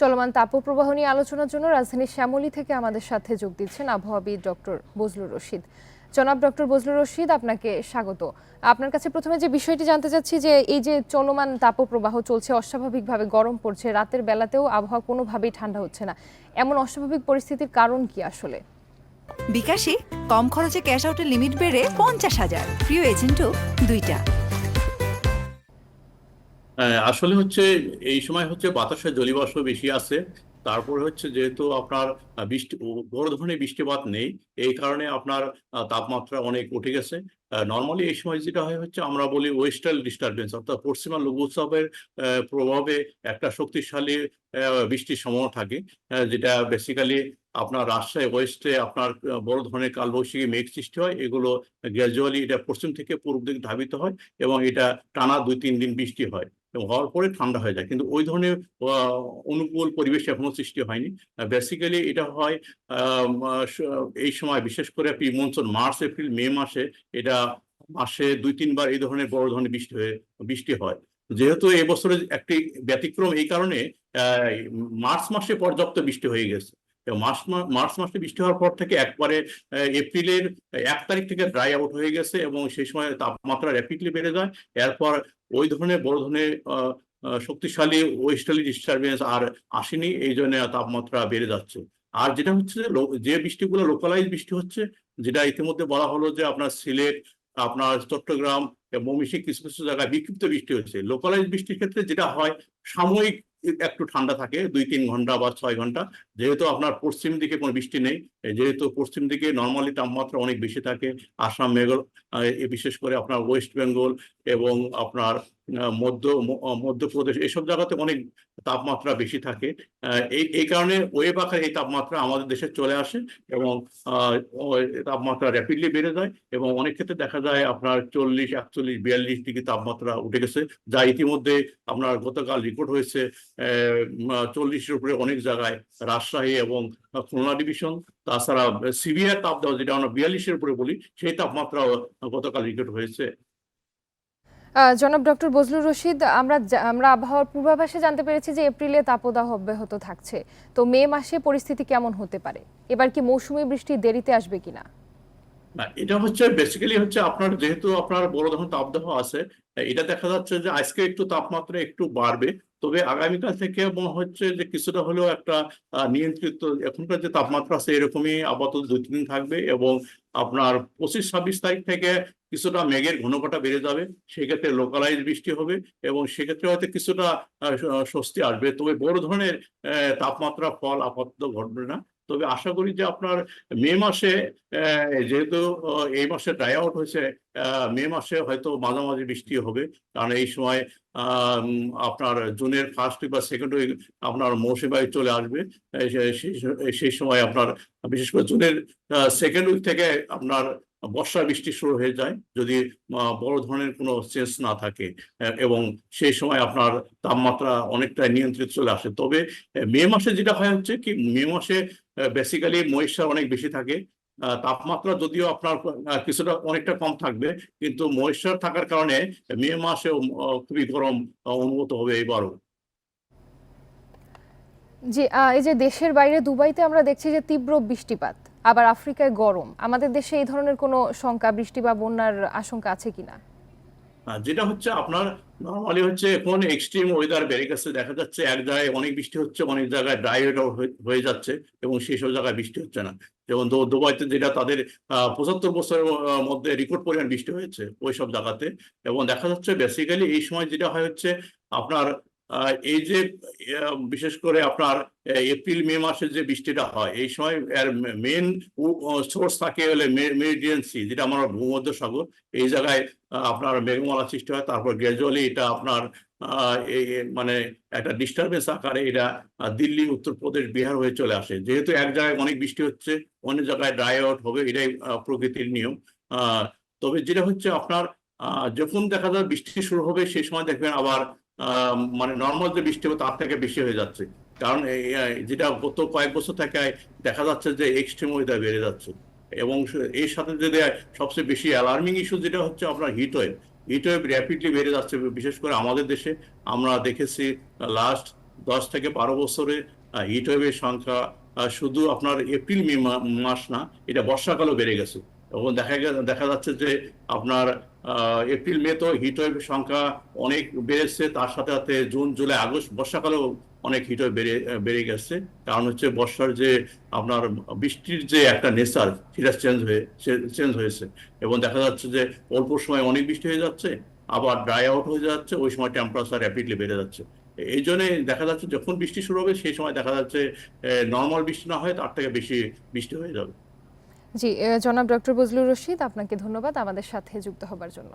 চলমান তাপপ্রবাহ নিয়ে আলোচনার জন্য রাজধানীর শ্যামলী থেকে আমাদের সাথে যোগ দিচ্ছেন আবহাওয়াবিদ ডক্টর বজলুর রশিদ। জনাব ডক্টর বজলুর রশিদ, আপনাকে স্বাগত। আপনার কাছে প্রথমে যে বিষয়টি জানতে চাচ্ছি যে এই যে চলমান তাপপ্রবাহ চলছে, অস্বাভাবিকভাবে গরম পড়ছে, রাতের বেলাতেও আবহাওয়া কোনোভাবেই ঠান্ডা হচ্ছে না। এমন অস্বাভাবিক পরিস্থিতির কারণ কি আসলে? বিকাশে কম খরচে ক্যাশ আউটের লিমিট বেড়ে পঞ্চাশ হাজার। প্রিয় এজেন্টও দুইটা। আসলে হচ্ছে এই সময় হচ্ছে বাতাসে জলীয়বাষ্প বেশি আছে। তারপরে হচ্ছে যেহেতু আপনার বৃষ্টি, বড় ধরনের বৃষ্টিপাত নেই, এই কারণে আপনার তাপমাত্রা অনেক উঠে গেছে। নর্মালি এই সময় যেটা হয় হচ্ছে আমরা বলি ওয়েস্টার্ন ডিস্টারবেন্স অর্থাৎ পশ্চিমা লঘুচাপের প্রভাবে একটা শক্তিশালী বৃষ্টির সম্ভাবনা থাকে যেটা বেসিক্যালি আপনার রাজশাহী ওয়েস্টে আপনার বড় ধরনের কালবৈশাখী মেঘ সৃষ্টি হয়। এগুলো গ্র্যাজুয়ালি এটা পশ্চিম থেকে পূর্ব দিকে ধাবিত হয় এবং এটা টানা দুই তিন দিন বৃষ্টি হয়। এবং হওয়ার পরে ঠান্ডা হয়ে যায়। কিন্তু ওই ধরনের অনুকূল পরিবেশ এখনও সৃষ্টি হয়নি। বেসিক্যালি এটা হয় এই সময় বিশেষ করে pre monsoon, March, April, May মাসে এটা মাসে দুই, তিনবার এই ধরনের বড় ধরনের বৃষ্টি হয়ে, বৃষ্টি হয়। যেহেতু এবছরের একটি ব্যতিক্রম এই কারণে মার্চ মাসে পর্যাপ্ত বৃষ্টি হয়ে গেছে। মার্চ মার্চ মাসে বৃষ্টি হওয়ার পর থেকে একবারে এপ্রিলের এক তারিখ থেকে ড্রাই আউট হয়ে গেছে এবং সেই সময় তাপমাত্রা র্যাপিডলি বেড়ে যায়। এরপর ওই ধরনের বড় ধরনের শক্তিশালী ওয়েস্টার্লি ডিস্টারবেন্স আর আসেনি, এই জন্য তাপমাত্রা বেড়ে যাচ্ছে। আর যেটা হচ্ছে যে যে বৃষ্টিগুলো লোকালাইজ বৃষ্টি হচ্ছে, যেটা ইতিমধ্যে বলা হলো যে আপনার সিলেট, আপনার চট্টগ্রাম ময়মনসিংহ কিছু কিছু জায়গায় বিক্ষিপ্ত বৃষ্টি হচ্ছে। লোকালাইজ বৃষ্টির ক্ষেত্রে যেটা হয়, সাময়িক একটু ঠান্ডা থাকে, দুই তিন ঘণ্টা বা ছয় ঘণ্টা। যেহেতু আপনার পশ্চিম দিকে কোনো বৃষ্টি নেই, যেহেতু পশ্চিম দিকে নর্মালি তাপমাত্রা অনেক বেশি থাকে, আসাম মেঘল বিশেষ করে আপনার ওয়েস্ট বেঙ্গল এবং আপনার মধ্য মধ্যপ্রদেশ, এসব জায়গাতে অনেক তাপমাত্রা বেশি থাকে। এই এই কারণে ওয়েব আকারে এই তাপমাত্রা আমাদের দেশে চলে আসে এবং তাপমাত্রা র্যাপিডলি বেড়ে যায় এবং অনেক ক্ষেত্রে দেখা যায় আপনার চল্লিশ, একচল্লিশ, বিয়াল্লিশ ডিগ্রি তাপমাত্রা উঠে গেছে, যা ইতিমধ্যে আপনার গতকাল রেকর্ড হয়েছে চল্লিশের উপরে অনেক জায়গায় রাজশাহী এবং খুলনা ডিভিশন। তাছাড়া সিভিয়ার তাপ দেওয়া, যেটা আমরা বিয়াল্লিশের উপরে বলি, সেই তাপমাত্রা গতকাল রেকর্ড হয়েছে। জনাব ডক্টর বজলুর রশিদ, আমরা আমরা আবহাওয়ার পূর্বাভাসে জানতে পেরেছি যে এপ্রিলে তাপদাহ অব্যাহত থাকছে। তো মে মাসে পরিস্থিতি কেমন হতে পারে? এবার কি মৌসুমি বৃষ্টি দেরিতে আসবে কিনা? না, এটা হচ্ছে বেসিক্যালি হচ্ছে আপনার যেহেতু আপনার বড় ধরনের তাপদাহ আছে, এটা দেখা যাচ্ছে যে আজকে একটু তাপমাত্রা একটু বাড়বে। তবে আগামীকাল থেকে মনে হচ্ছে যে কিছুটা হলেও একটা নিয়ন্ত্রিত এখনকার যে তাপমাত্রা আছে এরকমই আপাতত দুই তিন থাকবে এবং আপনার পঁচিশ ছাব্বিশ তারিখ থেকে কিছুটা মেঘের ঘনকটা বেড়ে যাবে, সেক্ষেত্রে লোকালাইজ বৃষ্টি হবে এবং সেক্ষেত্রে হয়তো কিছুটা স্বস্তি আসবে। তবে বড় ধরনের তাপমাত্রা ফল আপাতত ঘটবে না। তবে আশা করি যে আপনার মে মাসে যেহেতু এই মাসে ড্রাই আউট হয়েছে মে মাসে হয়তো মাঝামাঝি বৃষ্টি হবে। কারণ এই সময় আপনার জুনের ফার্স্ট উইক বা সেকেন্ড উইক আপনার মৌসুমী চলে আসবে। সেই সময় আপনার, বিশেষ করে জুনের সেকেন্ড উইক থেকে আপনার বর্ষা বৃষ্টি শুরু হয়ে যায়, যদি বড় ধরনের কোনো চেঞ্জ না থাকে এবং সেই সময় আপনার তাপমাত্রা অনেকটা নিয়ন্ত্রিত চলে আসে, তবে মে মাসে যেটা হয় হচ্ছে কি, মে মাসে বেসিক্যালি ময়েশ্চার অনেক বেশি থাকে তাপমাত্রা যদিও আপনার কিছুটা অনেকটা কম থাকবে, কিন্তু ময়েশ্চার থাকার কারণে মে মাসে খুবই গরম অনুভূত হবে এবারও। জি এই যে দেশের বাইরে দুবাইতে আমরা দেখছি যে তীব্র বৃষ্টিপাত। আবার আফ্রিকায় গরম। আমাদের দেশে এই ধরনের কোনো শঙ্কা, বৃষ্টি বা বন্যার আশঙ্কা আছে কিনা? যেটা হচ্ছে আপনার নর্মালি হচ্ছে এখন এক্সট্রিম ওয়েদার বেড়ে গেছে, দেখা যাচ্ছে এক জায়গায় অনেক বৃষ্টি হচ্ছে, অনেক জায়গায় ড্রাই হয়ে যাচ্ছে এবং সেই সব জায়গায় বৃষ্টি হচ্ছে না। যেমন দুবাইতে যেটা তাদের পঁচাত্তর বছরের মধ্যে রেকর্ড পরিমাণ বৃষ্টি হয়েছে ওই সব জায়গাতে এবং দেখা যাচ্ছে বেসিক্যালি এই সময় যেটা হয় হচ্ছে আপনার এই যে বিশেষ করে আপনার এপ্রিল, মে মাসে যে বৃষ্টিটা হয়, এই সময় এর মেন সোর্স থাকে হলে মেরিডিয়ান সি যেটা আমার ভূমধ্য সাগর এই জায়গায় আপনার মেঘমালা সৃষ্টি হয়, তারপর গ্র্যাজুয়ালি এটা আপনার মানে একটা ডিস্টারবেন্স আকারে এটা দিল্লি, উত্তরপ্রদেশ, বিহার হয়ে চলে আসে। যেহেতু এক জায়গায় অনেক বৃষ্টি হচ্ছে, অন্য জায়গায় ড্রাই আউট হবে, এটাই প্রকৃতির নিয়ম। তবে যেটা হচ্ছে আপনার যখন দেখা যায় বৃষ্টি শুরু হবে, সেই সময় দেখবেন আবার মানে নর্মাল যে বৃষ্টি হবে তার থেকে বেশি হয়ে যাচ্ছে। কারণ যেটা গত কয়েক বছর থেকে দেখা যাচ্ছে যে এক্সট্রিম ওয়েদার বেড়ে যাচ্ছে। এবং এর সাথে যদি সবচেয়ে বেশি অ্যালার্মিং ইস্যু যেটা হচ্ছে আপনার heat wave heat wave rapidly বেড়ে যাচ্ছে, বিশেষ করে আমাদের দেশে। আমরা দেখেছি লাস্ট দশ থেকে বারো বছরে হিট ওয়েভের সংখ্যা শুধু আপনার এপ্রিল মে, মাস না, এটা বর্ষাকালও বেড়ে গেছে। এবং দেখা দেখা যাচ্ছে যে আপনার এপ্রিল মে তো হিট ওয়েভের সংখ্যা অনেক বেড়েছে, তার সাথে সাথে জুন, জুলাই, আগস্ট বর্ষাকালেও অনেক হিট ওয়েভ বেড়ে বেড়ে গেছে। কারণ হচ্ছে বর্ষার যে আপনার বৃষ্টির যে একটা নেচার সেটা চেঞ্জ হয়ে চেঞ্জ হয়েছে। এবং দেখা যাচ্ছে যে অল্প সময় অনেক বৃষ্টি হয়ে যাচ্ছে, আবার ড্রাই আউট হয়ে যাচ্ছে, ওই সময় টেম্পারেচার র্যাপিডলি বেড়ে যাচ্ছে। এই জন্য দেখা যাচ্ছে যখন বৃষ্টি শুরু হবে, সেই সময় দেখা যাচ্ছে নর্মাল বৃষ্টি না হয় তার থেকে বেশি বৃষ্টি হয়ে যাবে। জি জনাব ডক্টর বজলুর রশিদ আপনাকে ধন্যবাদ আমাদের সাথে যুক্ত হবার জন্য।